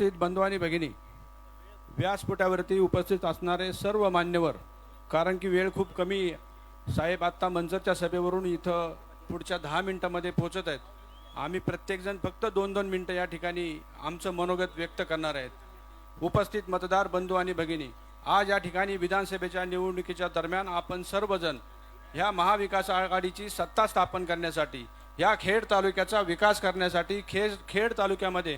उपस्थित बंधू आणि भगिनी व्यासपीठावरती उपस्थित असणारे सर्व मान्यवर कारण की वेळ खूप कमी साहेब आत्ता मंजरच्या सभेवरून इथं पुढच्या दहा मिनिटामध्ये पोहोचत आहेत. आम्ही प्रत्येकजण फक्त दोन दोन मिनटं या ठिकाणी आमचं मनोगत व्यक्त करणार आहेत. उपस्थित मतदार बंधू आणि भगिनी आज या ठिकाणी विधानसभेच्या निवडणुकीच्या दरम्यान आपण सर्वजण ह्या महाविकास आघाडीची सत्ता स्थापन करण्यासाठी या खेड तालुक्याचा विकास करण्यासाठी खेड खेड तालुक्यामध्ये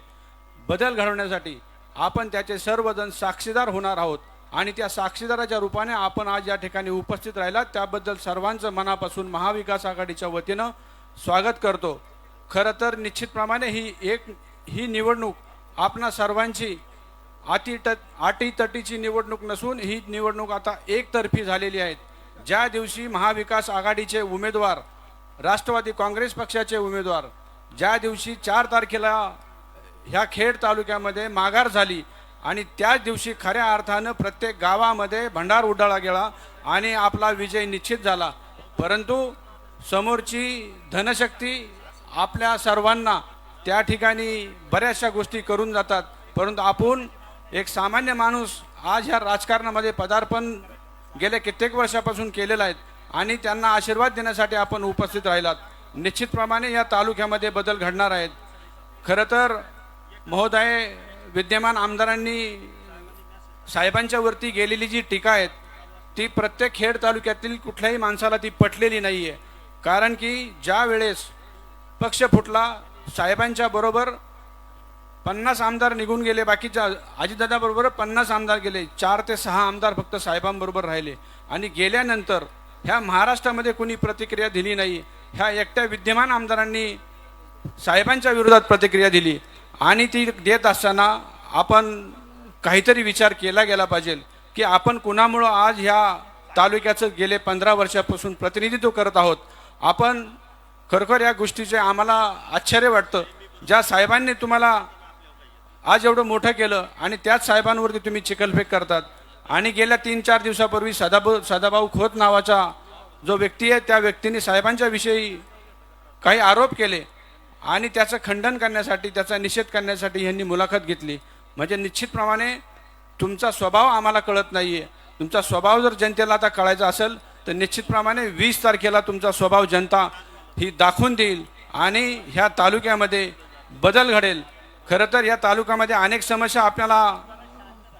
बदल घडवण्यासाठी आपण त्याचे सर्वजण साक्षीदार होणार आहोत आणि त्या साक्षीदाराच्या रूपाने आपण आज या ठिकाणी उपस्थित राहिलात. त्याबद्दल सर्वांचं मनापासून महाविकास आघाडीच्या वतीनं स्वागत करतो. खरं तर निश्चितप्रमाणे ही एक ही निवडणूक आपणा सर्वांची अटी आटीतटीची अटीतटीची निवडणूक नसून ही निवडणूक आता एकतर्फी झालेली आहे. ज्या दिवशी महाविकास आघाडीचे उमेदवार राष्ट्रवादी काँग्रेस पक्षाचे उमेदवार ज्या दिवशी चार तारखेला ह्या खेड तालुक्यामध्ये माघार झाली आणि त्याच दिवशी खऱ्या अर्थानं प्रत्येक गावामध्ये भंडार उडाला गेला आणि आपला विजय निश्चित झाला. परंतु समोरची धनशक्ती आपल्या सर्वांना त्या ठिकाणी बऱ्याचशा गोष्टी करून जातात. परंतु आपण एक सामान्य माणूस आज ह्या राजकारणामध्ये पदार्पण गेल्या कित्येक वर्षापासून केलेलं आहेत आणि त्यांना आशीर्वाद देण्यासाठी आपण उपस्थित राहिलात. निश्चितप्रमाणे या तालुक्यामध्ये बदल घडणार आहेत. खरं तर महोदय विद्यमान आमदारांनी साहेबांच्या वरती गेलेली जी टीका आहेत ती प्रत्येक खेड तालुक्यातील कुठल्याही माणसाला ती पटलेली नाही आहे कारण की ज्या वेळेस पक्ष फुटला साहेबांच्या बरोबर पन्नास आमदार निघून गेले बाकीच्या अजितदादाबरोबर पन्नास आमदार गेले चार ते सहा आमदार फक्त साहेबांबरोबर राहिले. आणि गेल्यानंतर ह्या महाराष्ट्रामध्ये कोणी प्रतिक्रिया दिली नाही ह्या एकट्या विद्यमान आमदारांनी साहेबांच्या विरोधात प्रतिक्रिया दिली. आणि ती देत असताना आपण काहीतरी विचार केला गेला पाहिजे की आपण कुणामुळं आज ह्या तालुक्याचं गेले पंधरा वर्षापासून प्रतिनिधित्व करत आहोत. आपण खरोखर या गोष्टीचे आम्हाला आश्चर्य वाटतं. ज्या साहेबांनी तुम्हाला आज एवढं मोठं केलं आणि त्याच साहेबांवरती तुम्ही चिखलफेक करतात. आणि गेल्या तीन चार दिवसापूर्वी सदाभाऊ सदाभाऊ खोत नावाचा जो व्यक्ती आहे त्या व्यक्तीने साहेबांच्या विषयी काही आरोप केले. आणि त्याचं खंडन करण्यासाठी त्याचा निषेध करण्यासाठी ह्यांनी मुलाखत घेतली. म्हणजे निश्चितप्रमाणे तुमचा स्वभाव आम्हाला कळत नाही आहे तुमचा स्वभाव जर जनतेला आता कळायचा असेल तर निश्चितप्रमाणे वीस तारखेला तुमचा स्वभाव जनता ही दाखवून देईल आणि ह्या तालुक्यामध्ये बदल घडेल. खरं तर या तालुक्यामध्ये अनेक समस्या आपल्याला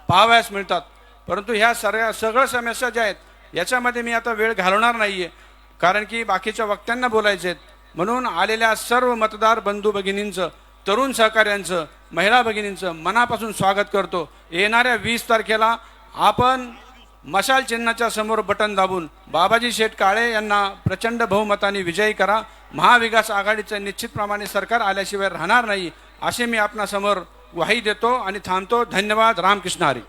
पाहावयास मिळतात. परंतु ह्या सगळ्या सगळ्या समस्या ज्या आहेत याच्यामध्ये मी आता वेळ घालवणार नाही आहे कारण की बाकीच्या वक्त्यांना बोलायचे आहेत म्हणून आलेल्या सर्व मतदार बंधू भगिनींचं तरुण सहकाऱ्यांचं महिला भगिनींचं मनापासून स्वागत करतो. येणाऱ्या वीस तारखेला आपण मशाल चिन्हाच्या समोर बटन दाबून बाबाजी शेठ काळे यांना प्रचंड बहुमताने विजयी करा. महाविकास आघाडीचं निश्चितप्रमाणे सरकार आल्याशिवाय राहणार नाही असे मी आपणासमोर ग्वाही देतो आणि थांबतो. धन्यवाद. रामकृष्ण हरी.